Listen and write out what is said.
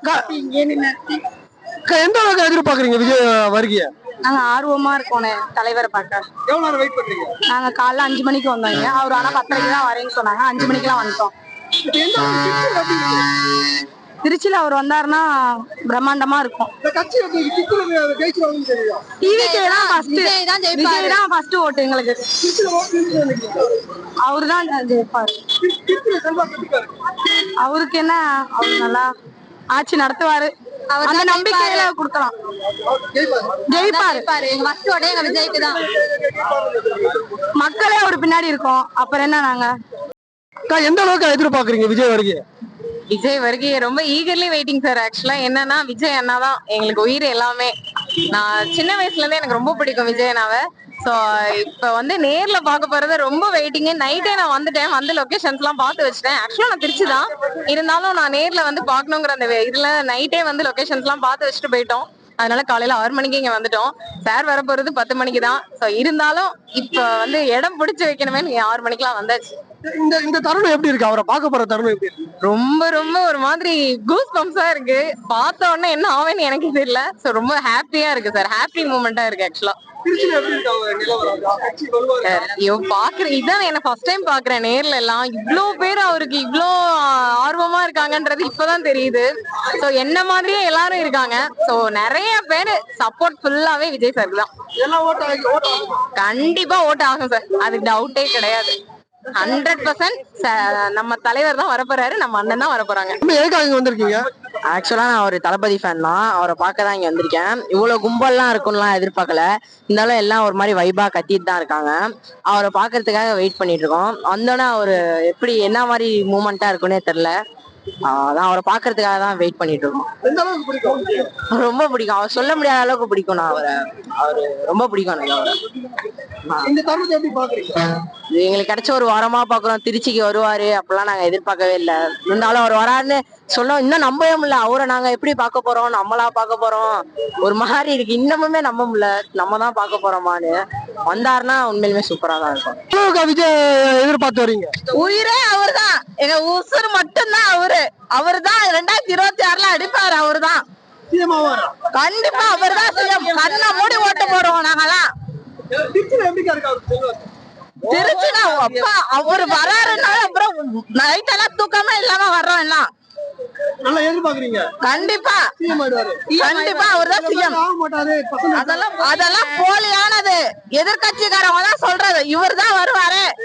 அக்கா, எந்த அளவுக்கு எதிர்பார்க்கறீங்க விஜய் வருகைய? நாங்க ஆர்வமா இருக்கோண்ணே தலைவரை பார்க்க. எவ்வளவு நேரம் வெயிட் பண்றீங்க? நாங்க காலைல அஞ்சு மணிக்கு வந்தோங்க அவர் ஆனா பத்தரைக்கு தான் வரேன்னு சொன்னாங்க. அஞ்சு மணிக்கெல்லாம் வந்துட்டோம்? திருச்சியில அவர் வந்தாருன்னா பிரம்மாண்டமா இருக்கும். டிவிக்கே தான் ஃபர்ஸ்ட் விஜய் தான் ஜெயிப்பாரு. விஜய் தான் ஃபர்ஸ்ட் ஓட்டு எங்களுக்கு. அவரு தான் ஜெயிப்பாரு? அவருக்கு என்ன? அவர் நல்லா ஆட்சி நடத்துவாரு. அவர் அந்த நம்பிக்கையில கொடுக்கலாம். ஜெயிப்பாரு. எங்க ஓட்டே எங்க விஜய்க்கு தான். மக்களே அவர் பின்னாடி இருக்கோம். அப்புறம் என்ன நாங்க? அக்கா, எந்த அளவுக்கு எதிர்பார்க்கறீங்க விஜய் வருகைய? விஜய் வருகை ரொம்ப ஈகர்லி வெயிட்டிங் சார் ஆக்சுவலா என்னன்னா விஜய் அண்ணா தான் எங்களுக்கு உயிர் எல்லாமே. நான் சின்ன வயசுல இருந்தே எனக்கு ரொம்ப பிடிக்கும் விஜயனாவ. சோ ஸோ இப்போ வந்து நேர்ல பார்க்க போறது ரொம்ப வெயிட்டிங் நைட்டே நான் வந்துட்டேன். வந்து லொகேஷன்ஸ் எல்லாம் பார்த்து வச்சுட்டேன். ஆக்சுவலா நான் திருச்சி தான் இருந்தாலும் நான் நேர்ல வந்து பார்க்கணுங்கிற அந்த இதுல நைட்டே வந்து லொகேஷன்ஸ் எல்லாம் பார்த்து வச்சுட்டு போயிட்டோம். அதனால காலையில ஆறு மணிக்கு இங்க வந்துட்டோம். சார் வர போறது பத்து மணிக்கு தான் ஸோ இருந்தாலும் இப்போ வந்து இடம் பிடிச்சு வைக்கணுமே ஆறு மணிக்கெல்லாம் வந்தாச்சு. இந்த இந்த தருணம் எப்படி இருக்கு? அவரை பார்க்க போற தருணம் எப்படி இருக்கு? ரொம்ப ரொம்ப ஒரு மாதிரி கூஸ் பம்ப்ஸா இருக்கு. பார்த்த உடனே என்ன ஆவேன்னு எனக்கு தெரியல. சோ ரொம்ப ஹாப்பியா இருக்கு சார் ஹாப்பி மூமெண்டா இருக்கு ஆக்சுவலா ஐயோ பாக்குறேன் இதான் என்ன ஃபர்ஸ்ட் டைம் பாக்குறேன் நேர்ல எல்லாம். இவ்ளோ பேர் அவருக்கு இவ்ளோ ஆர்வமா இருக்காங்கன்றது இப்பதான் தெரியுது. சோ என்ன மாதிரியே எல்லாரும் இருக்காங்க. சோ நிறைய பேர் சப்போர்ட் ஃபுல்லாவே விஜய் சார் தான். கண்டிப்பா ஓட்டு ஆகும் சார் அது டவுட்டே கிடையாது. ஹண்ட்ரட் பர்சன்ட் நம்ம தலைவர் தான் வரப்போறாரு நம்ம அண்ணன் தான் வரப்போறாங்க. எதுக்காக இங்க வந்திருக்கீங்க? ஆக்சுவலா நான் ஒரு தளபதி ஃபேன் தான். அவரை பார்க்க தான் இங்க வந்திருக்கேன். இவ்வளவு கும்பல்லாம் இருக்கும்லாம் எதிர்பார்க்கல. இருந்தாலும் எல்லாம் ஒரு மாதிரி வைபா கத்திட்டு தான் இருக்காங்க. அவரை பார்க்கறதுக்காக வெயிட் பண்ணிட்டு இருக்கோம். வந்தோடனே அவரு எப்படி என்ன மாதிரி மூமெண்டா இருக்குன்னே தெரியல. அதான் அவரை பார்க்கறதுக்காக தான் வெயிட் பண்ணிட்டு இருக்கோம். ரொம்ப பிடிக்கும். அவர் சொல்ல முடியாத அளவுக்கு பிடிக்கும் நான் அவரை. அவரு ரொம்ப பிடிக்கும் எனக்கு அவரை. இது எங்களுக்கு கிடைச்ச ஒரு வாரமா பாக்குறோம் திருச்சிக்கு வருவாரு. அப்பெல்லாம் நாங்க எதிர்பார்க்கவே இல்லை. இருந்தாலும் அவர் வராருன்னு சொன்னோம். இன்னும் நம்பவே முடியல. அவரை நாங்க எப்படி பார்க்க போறோம்? நம்மளா பார்க்க போறோம். ஒரு மாதிரி இருக்கு. இன்னமுமே நம்ப முடியல. நம்ம தான் பார்க்க போறோமான்னு. வந்தாருன்னா உண்மையிலுமே சூப்பரா தான் இருக்கும். விஜய் எதிர்பார்த்து வரீங்க. உயிரே அவர்தான். எங்க உசுர் மட்டும்தான் அவரு. அவர்தான் ரெண்டாயிரத்தி இருபத்தி ஆறுல அடிப்பாரு அவர்தான். சிஎம் ஆவாரா? கண்டிப்பா அவர்தான் சிஎம். கண்ணை மூடி ஓட்டு போடுவோம் நாங்கெல்லாம். திருச்சினா அப்பா அவர் வராருன்னா அப்புறம் நைட் எல்லாம் தூக்கமே இல்லாம வர்றோம். நல்லா எதிர்பார்க்கறீங்க. கண்டிப்பா. சிஎம் ஆயிடுவாரு. கண்டிப்பா அவர்தான் சிஎம் அதெல்லாம் அதெல்லாம் போலியானது. எதிர்கட்சிக்காரவங்க தான் சொல்றது. இவர் தான் வருவாரு.